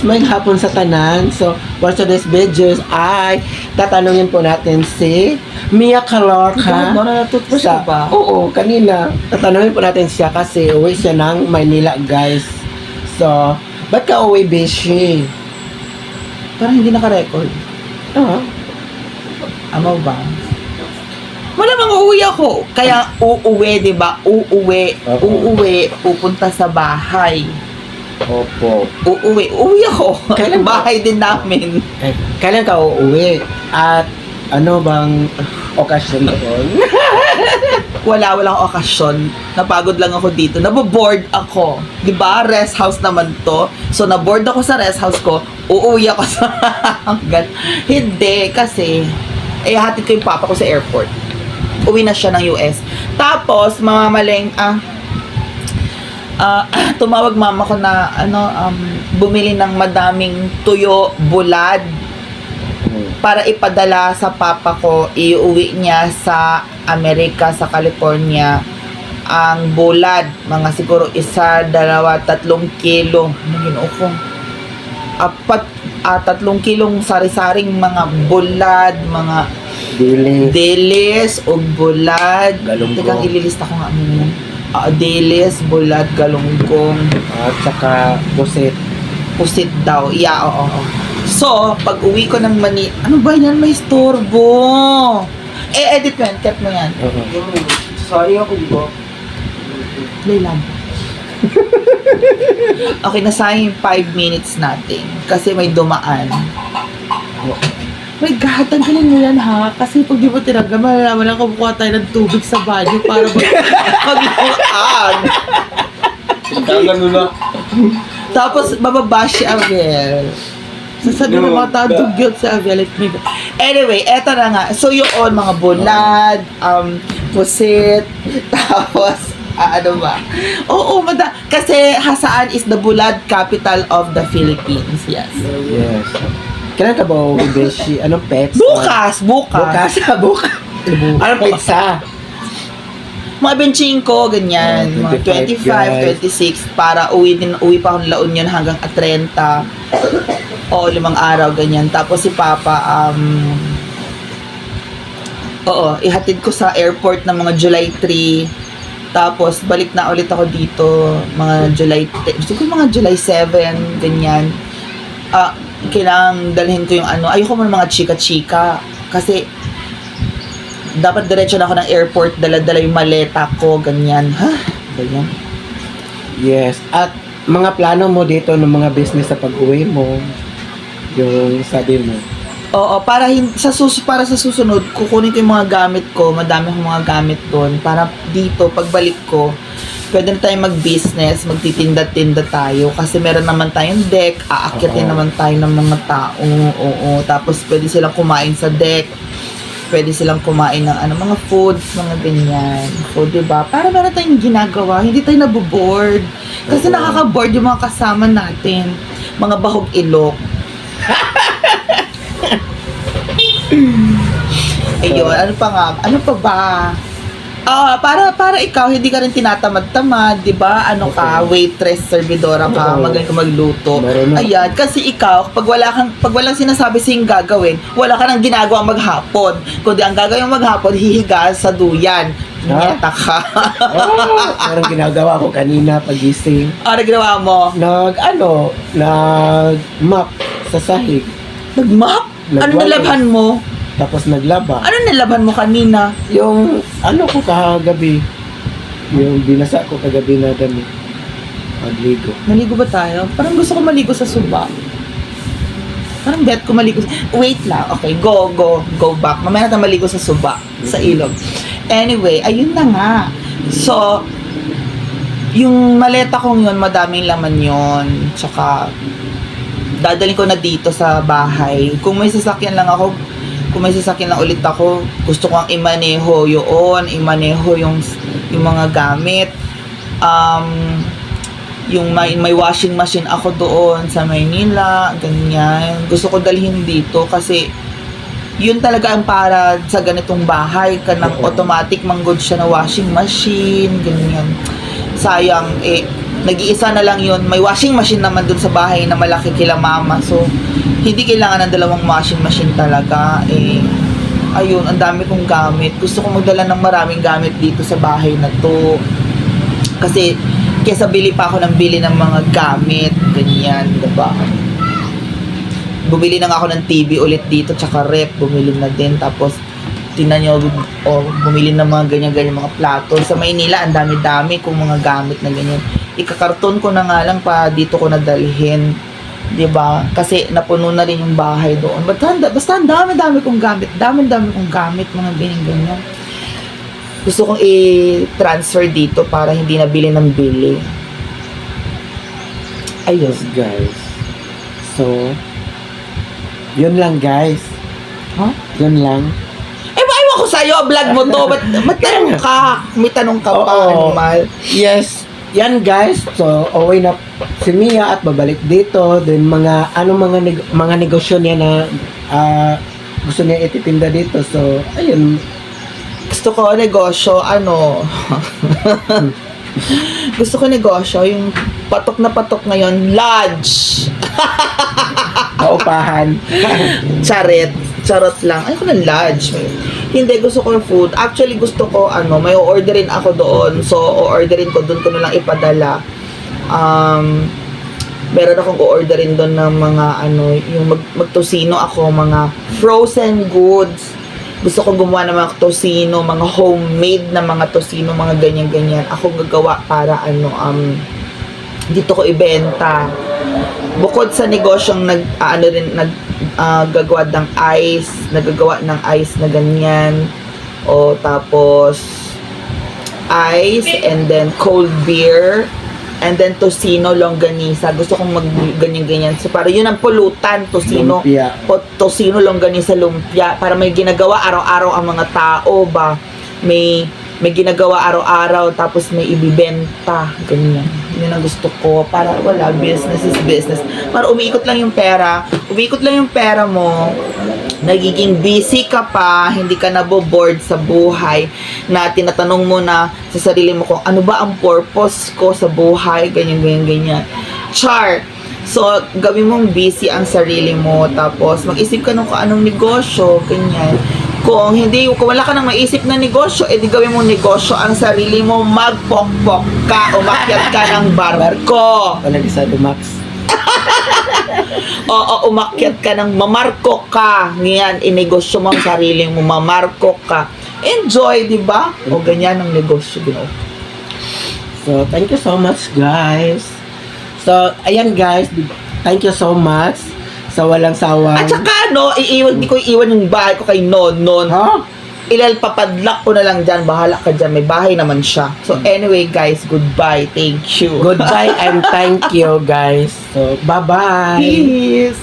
may hapon sa tanan. So, for today's videos ay tatanungin po natin si Mia Calorca. Sa- ka ba? Oo, kanina. Tatanungin po natin siya kasi uwi siya ng Maynila, guys. So, ba't ka uwi, Beshi? Parang hindi naka-record. Ah, Amaw ba? Malamang uuwi ako. Kaya uuwi, di ba? Uuwi. Oo. Uuwi. Pupunta sa bahay. Opo. Uuwi. Uuwi ako. Kailan ba? bahay din namin. Eh, kailan ka uuwi? At ano bang okasyon doon? Wala, walang okasyon. Napagod lang ako dito. Naboboard ako. Di ba? Rest house naman to. So, naboard ako sa rest house ko. Uuwi ako sa hanggang. Hindi, kasi eh, hatid ko yung papa ko sa airport. Uwi na siya ng US. Tapos, mamamaleng, ah, ah, tumawag mama ko na, ano, um, bumili ng madaming tuyo, bulad, para ipadala sa papa ko, iuwi niya sa Amerika, sa California, ang bulad. Mga siguro isa, dalawa, tatlong kilo. Ano ginoo ko? Apat, ah, tatlong kilong sari-saring mga bulad, mga Dili. dilis o bulad. Galunggong. Teka, ililista ko nga ano yun. Ah, dilis, bulad, galunggong, At saka pusit. pusit daw. Yeah, oo. oo. So, pag uwi ko ng mani... Ano ba yan? May storbo. Eh, edit mo yan. Cut mo yan. Oo. Sorry ako, di ba? Play lang. okay, nasayang yung 5 minutes natin. Kasi may dumaan. My God, tanggalin mo yan ha. Kasi pag di mo tinagal, malalaman lang kumukuha tayo ng tubig sa banyo para mag magluag. Kagano na. Tapos, bababa si Avel. Sasabihin ng mga tao, dugyot si Avel. Anyway, eto na nga. So, yun, mga bulad, um, pusit, tapos, ah, ano ba? Oo, mada. Kasi, Hasaan is the bulad capital of the Philippines. Yes. Yes. Kailan ka ba uuwi, Beshi? Anong pets? Bukas, bukas. Bukas. Bukas. Anong pizza? Mga 25, ganyan. Oh, mga 25 25, 26, para uwi din, uwi pa akong La Union hanggang at 30. Oo, limang araw, ganyan. Tapos si Papa, um, oo, ihatid ko sa airport ng mga July 3. Tapos, balik na ulit ako dito, mga July, te- siguro mga July 7, ganyan. Ah, kailangang dalhin ko yung ano, ayoko mo ng mga chika-chika. Kasi, dapat diretso na ako ng airport, dala-dala yung maleta ko, ganyan. Ha? Ganyan. Yes. At mga plano mo dito ng mga business sa pag-uwi mo, yung sabi mo. Oo, para hin- sa sus para sa susunod, kukunin ko yung mga gamit ko, madami akong mga gamit doon para dito pagbalik ko, pwede na tayong mag-business, magtitinda-tinda tayo kasi meron naman tayong deck, aakyatin Oo. naman tayo ng mga tao. Oo, tapos pwede silang kumain sa deck. Pwede silang kumain ng ano, mga foods, mga ganyan. Food, di ba? Para meron tayong ginagawa, hindi tayo naboboard. Kasi Oo. nakaka-board yung mga kasama natin. Mga bahog ilok. Ayun, ano pa nga? Ano pa ba? Ah, para para ikaw hindi ka rin tinatamad-tamad, 'di ba? Ano ka, waitress, servidora ka, Oo. magaling ka magluto. Meron na. Ayan, kasi ikaw, pag wala kang pag walang sinasabi sing gagawin, wala ka nang ginagawa maghapon. Kundi ang gagawin mo maghapon, hihiga sa duyan. Ha? Nyeta ka. Oh, parang ginagawa ko kanina pagising. ano ginawa mo? Nag, ano, nag map sa sahig. Nagmap? Ano nilabhan mo? Tapos naglaba. Ano nilabhan mo kanina? Yung, ano ko kagabi. Yung binasa ko kagabi na dami. Magligo. Maligo ba tayo? Parang gusto ko maligo sa suba. Parang bet ko maligo. Wait lang. Okay, go, go, go back. Mamaya natin maligo sa suba, sa ilog. Anyway, ayun na nga. So, yung maleta kong yun, madaming laman yun. Tsaka, dadalhin ko na dito sa bahay. Kung may sasakyan lang ako, kung may sasakyan lang ulit ako, gusto ko ang imaneho yun, imaneho yung, yung mga gamit. Um, yung may, may washing machine ako doon sa Maynila, ganyan. Gusto ko dalhin dito kasi yun talaga ang para sa ganitong bahay ka ng Oo. automatic manggod siya na washing machine, ganyan. Sayang, eh, nag-iisa na lang yun. May washing machine naman dun sa bahay na malaki kila mama. So, hindi kailangan ng dalawang washing machine talaga. Eh, ayun, ang dami kong gamit. Gusto kong magdala ng maraming gamit dito sa bahay na to. Kasi, kesa bili pa ako ng bili ng mga gamit. Ganyan, diba? Bumili na nga ako ng TV ulit dito, tsaka rep, bumili na din. Tapos, tingnan nyo, oh, bumili ng mga ganyan-ganyan mga plato. Sa Maynila, ang dami-dami kong mga gamit na ganyan. Ikakarton ko na nga lang pa dito ko nadalhin. 'di ba? Kasi napuno na rin yung bahay doon. Basta, basta ang dami-dami kong gamit. Dami-dami kong gamit, mga ganyan-ganyan. Gusto kong i-transfer dito para hindi na bili ng bili. Yes, guys. So, yun lang, guys. Huh? Yun lang. Eh, ewan ko sa'yo, vlog mo to. Ba't, ba't tanong ka? May tanong ka pa, Oo. animal. Yes, yan guys. So, away na si Mia at babalik dito. Then mga ano mga neg- mga negosyo niya na ah, gusto niya ititinda dito. So, ayun. Gusto ko negosyo, ano... Gusto ko negosyo, yung patok na patok ngayon, lodge. Kaupahan. Charet. Charot lang. Ay, ko ng lodge. Hindi, gusto ko food. Actually, gusto ko, ano, may orderin ako doon. So, o-orderin ko, doon ko na lang ipadala. Um, meron akong o-orderin doon ng mga, ano, yung mag, magtosino ako, mga frozen goods. Gusto ko gumawa ng mga tosino, mga homemade na mga tosino, mga ganyan-ganyan. Ako gagawa para, ano, um, dito ko ibenta. Bukod sa negosyong nag ah, ano rin nag gagawa ng ice, nagagawa ng ice na ganyan. O tapos ice and then cold beer and then tocino longganisa. Gusto kong mag ganyan-ganyan. So para yun ang pulutan, tocino. Lumpia. O tocino longganisa lumpia para may ginagawa araw-araw ang mga tao ba. May may ginagawa araw-araw tapos may ibibenta ganyan yun ang gusto ko. Para wala business is business. Para umiikot lang yung pera. Umiikot lang yung pera mo. Nagiging busy ka pa. Hindi ka naboboard sa buhay. Na tinatanong mo na sa sarili mo kung ano ba ang purpose ko sa buhay. Ganyan ganyan ganyan. Char! So, gawin mong busy ang sarili mo. Tapos, mag-isip ka nung anong negosyo, ganyan. Kung hindi, kung wala ka nang maisip na negosyo, edi gawin mong negosyo ang sarili mo, magpokpok ka, umakyat ka ng barko. Wala sa Max. Oo, umakyat ka ng mamarko ka. Ngayon, inegosyo mo ang sarili mo, mamarko ka. Enjoy, di ba? O ganyan ang negosyo, gino. So, thank you so much, guys. So, ayan guys, thank you so much sa walang sawang. At saka, no, iiwan, di ko iiwan yung bahay ko kay Non, Non. Ha? ilalpapadlock ko na lang dyan. Bahala ka dyan. May bahay naman siya. So, anyway, guys, goodbye. Thank you. Goodbye and thank you, guys. So, bye-bye. Peace.